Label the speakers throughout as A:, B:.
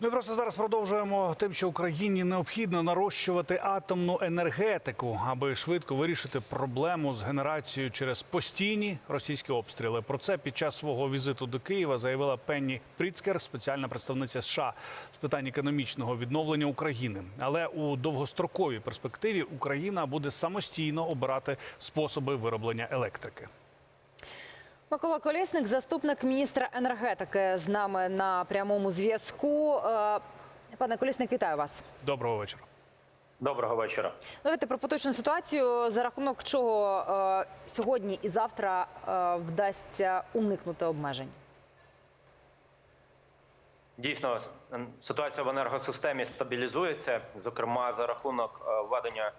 A: Ми просто зараз продовжуємо тим, що Україні необхідно нарощувати атомну енергетику, аби швидко вирішити проблему з генерацією через постійні російські обстріли. Про це під час свого візиту до Києва заявила Пенні Пріцкер, спеціальна представниця США з питань економічного відновлення України. Але у довгостроковій перспективі Україна буде самостійно обирати способи вироблення електрики.
B: Микола Колєсник, заступник міністра енергетики, з нами на прямому зв'язку. Е, Пане Колєсник, вітаю вас.
A: Доброго вечора.
C: Доброго вечора.
B: Давайте про поточну ситуацію, за рахунок чого е, сьогодні і завтра е, вдасться уникнути обмежень.
C: Дійсно, ситуація в енергосистемі стабілізується, зокрема за рахунок е, введення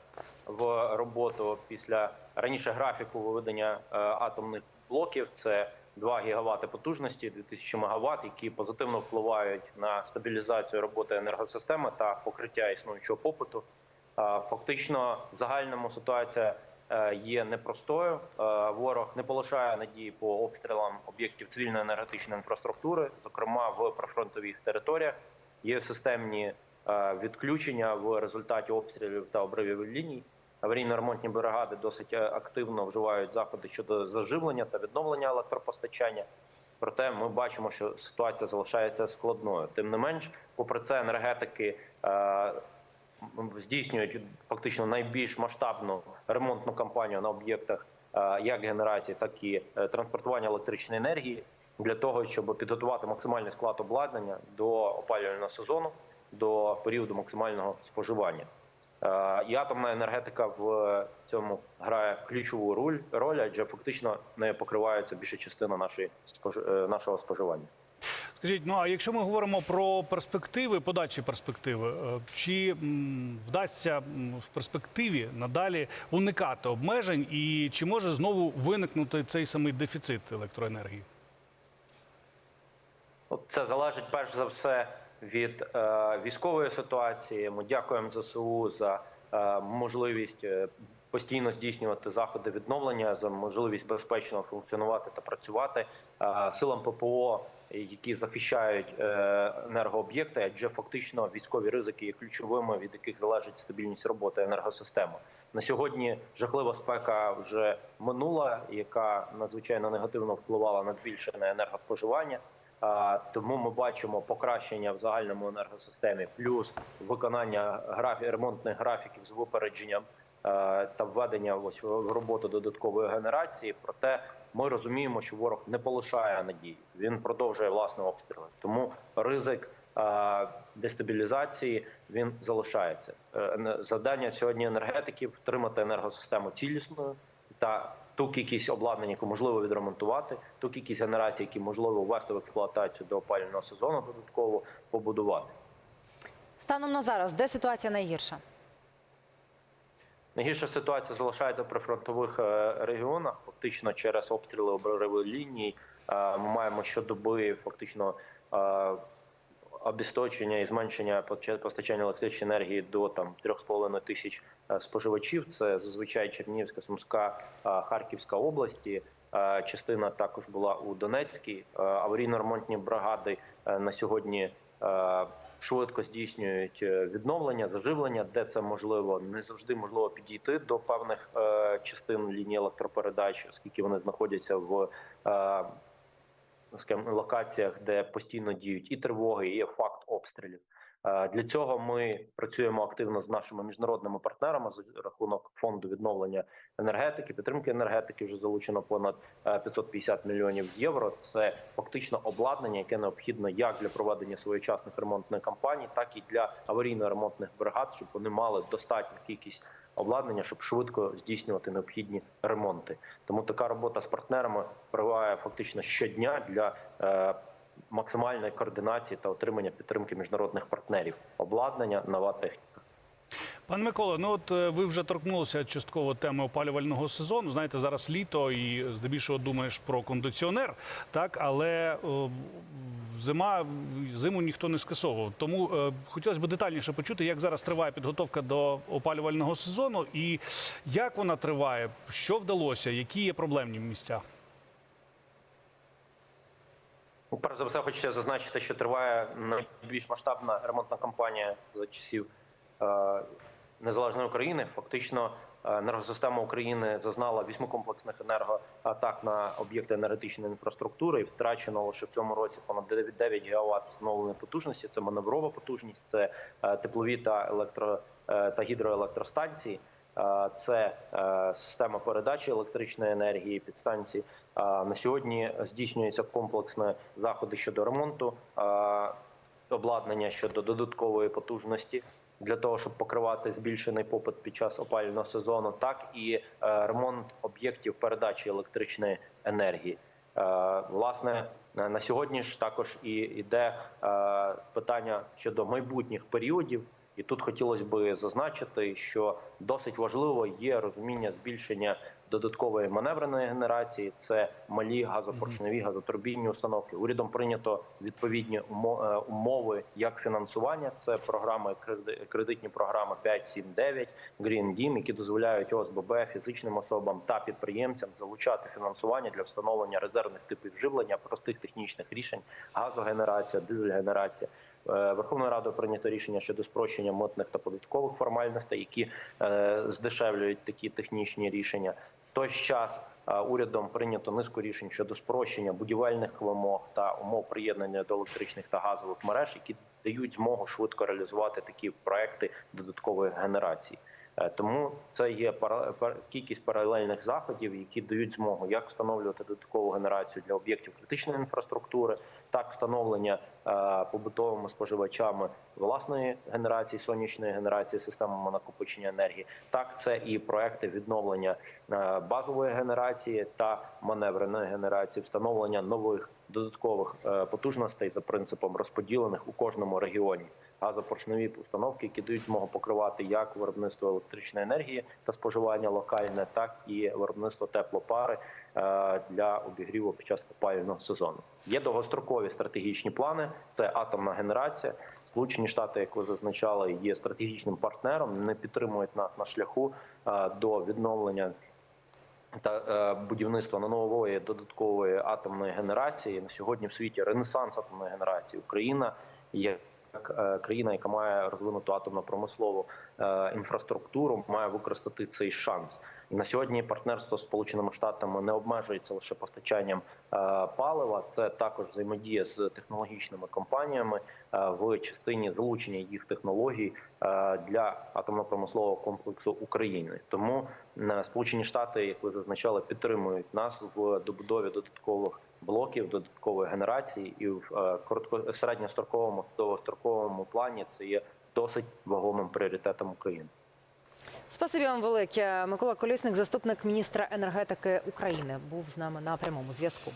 C: в роботу після раніше графіку виведення е, атомних блоків. Це 2 гігавати потужності, 2000 мегаватт, які позитивно впливають на стабілізацію роботи енергосистеми та покриття існуючого попиту. Фактично, в загальному ситуація е, є непростою. Е, Ворог не полишає надії по обстрілам об'єктів цивільної енергетичної інфраструктури, зокрема в прифронтових територіях. Є системні е, відключення в результаті обстрілів та обривів ліній. Аварійно-ремонтні бригади досить е, активно вживають заходи щодо заживлення та відновлення електропостачання. Проте ми бачимо, що ситуація залишається складною. Тим не менш, попри це, енергетики е, здійснюють фактично найбільш масштабну ремонтну кампанію на об'єктах е, як генерації, так і е, транспортування електричної енергії для того, щоб підготувати максимальний склад обладнання до опалювального сезону, до періоду максимального споживання. Е, І атомна енергетика в цьому грає ключову роль, роль адже фактично нею покривається більша частина нашої е, нашого споживання.
A: Скажіть, ну а якщо ми говоримо про перспективи, подальші перспективи, е, чи вдасться в перспективі надалі уникати обмежень, і чи може знову виникнути цей самий дефіцит електроенергії?
C: Це залежить перш за все від е, військової ситуації. Ми дякуємо ЗСУ за е, можливість е, постійно здійснювати заходи відновлення, за можливість безпечно функціонувати та працювати силам ППО, які захищають енергооб'єкти, адже фактично військові ризики є ключовими, від яких залежить стабільність роботи енергосистеми. На сьогодні жахлива спека вже минула, яка надзвичайно негативно впливала на збільшене енергоспоживання. А, Тому ми бачимо покращення в загальному енергосистемі, плюс виконання графі... ремонтних графіків з випередженням е, та введення ось в роботу додаткової генерації. Проте ми розуміємо, що ворог не полишає надії. Він продовжує власне обстріли. Тому ризик е, дестабілізації він залишається. Е, Завдання сьогодні енергетиків втримати енергосистему цілісною та ту кількість обладнання, яку можливо відремонтувати, ту кількість генерацій, які можливо ввести в експлуатацію до опалювального сезону, додатково побудувати.
B: Станом на зараз, де ситуація найгірша?
C: Найгірша ситуація залишається при фронтових е, регіонах. Фактично через обстріли обривової лінії е, ми маємо щодоби фактично е, обісточення і зменшення постачання електричної енергії до там 3,5 тисяч е, споживачів. Це зазвичай Чернігівська, Сумська, е, Харківська області. Е, Частина також була у Донецькій. Аварійно-ремонтні бригади на сьогодні швидко здійснюють відновлення, заживлення, де це можливо. Не завжди можливо підійти до певних частин лінії електропередач, оскільки вони знаходяться в скажімо, локаціях, де постійно діють і тривоги, і факт обстрілів. Е, Для цього ми працюємо активно з нашими міжнародними партнерами за рахунок фонду відновлення енергетики, підтримки енергетики. Вже залучено понад е, 550 мільйонів євро. Це фактично обладнання, яке необхідно як для проведення своєчасних ремонтних кампаній, так і для аварійно-ремонтних бригад, щоб вони мали достатню кількість обладнання, щоб швидко здійснювати необхідні ремонти. Тому така робота з партнерами триває фактично щодня для е, максимальної координації та отримання підтримки міжнародних партнерів, обладнання, нова техніка.
A: Пане Микола, ну от е, ви вже торкнулися частково теми опалювального сезону. Знаєте, зараз літо і здебільшого думаєш про кондиціонер, так але о, зима зиму ніхто не скасовував. Тому е, хотілося б детальніше почути, як зараз триває підготовка до опалювального сезону, і як вона триває, що вдалося, які є проблемні місця.
C: Ну, Перш за все, хочеться зазначити, що триває найбільш масштабна ремонтна кампанія з часів е, незалежної України. Фактично, е, енергосистема України зазнала вісьми комплексних енергоатак на об'єкти енергетичної інфраструктури і втрачено лише в цьому році понад 9 ГВт встановленої потужності. Це маневрова потужність, це е, теплові та електро та гідроелектростанції. Е, Це е, система передачі електричної енергії підстанції. Е, На сьогодні здійснюються комплексні заходи щодо ремонту обладнання щодо додаткової потужності для того, щоб покривати збільшений попит під час опалювального сезону, так і ремонт об'єктів передачі електричної енергії. Власне, на сьогодні ж також і йде питання щодо майбутніх періодів. І тут хотілося би зазначити, що досить важливо є розуміння збільшення додаткової маневреної генерації. Це малі газопоршневі газотурбінні установки. Урядом прийнято відповідні е, умови як фінансування. Це програми креди- кредитні програми 5, 7, 9, Green Deal, які дозволяють ОСББ фізичним особам та підприємцям залучати фінансування для встановлення резервних типів живлення, простих технічних рішень, газогенерація, дизель-генерація. Е, Верховною Радою прийнято рішення щодо спрощення митних та податкових формальностей, які е, здешевлюють такі технічні рішення. Той час е, урядом прийнято низку рішень щодо спрощення будівельних вимог та умов приєднання до електричних та газових мереж, які дають змогу швидко реалізувати такі проекти додаткової генерації. Е, Тому це є кількість паралельних заходів, які дають змогу як встановлювати додаткову генерацію для об'єктів критичної інфраструктури, так встановлення е, побутовими споживачами власної генерації сонячної генерації системами накопичення енергії. Так, це і проекти відновлення е, базової генерації та маневреної генерації, встановлення нових додаткових е, потужностей за принципом розподілених у кожному регіоні газопоршневі установки, які дають змогу покривати як виробництво електричної енергії та споживання локальне, так і виробництво теплопари е, для обігріву під час опалювального сезону. Є довгострокові стратегічні плани. Це атомна генерація. Сполучені Штати, як ви зазначали, є стратегічним партнером. Не підтримують нас на шляху е, до відновлення та е, будівництва на нової додаткової атомної генерації на сьогодні в світі ренесанс атомної генерації. Україна є як е, країна, яка має розвинуту атомно-промислову е, інфраструктуру, має використати цей шанс. На сьогодні партнерство з Сполученими Штатами не обмежується лише постачанням е, палива. Це також взаємодія з технологічними компаніями в частині залучення їх технологій для атомно-промислового комплексу України. Тому Сполучені Штати, як ви зазначали, підтримують нас в добудові додаткових блоків, додаткової генерації, і в е, коротко середньостроковому довгостроковому плані це є досить вагомим пріоритетом України.
B: Спасибі вам велике. Микола Колісник, заступник міністра енергетики України, був з нами на прямому зв'язку.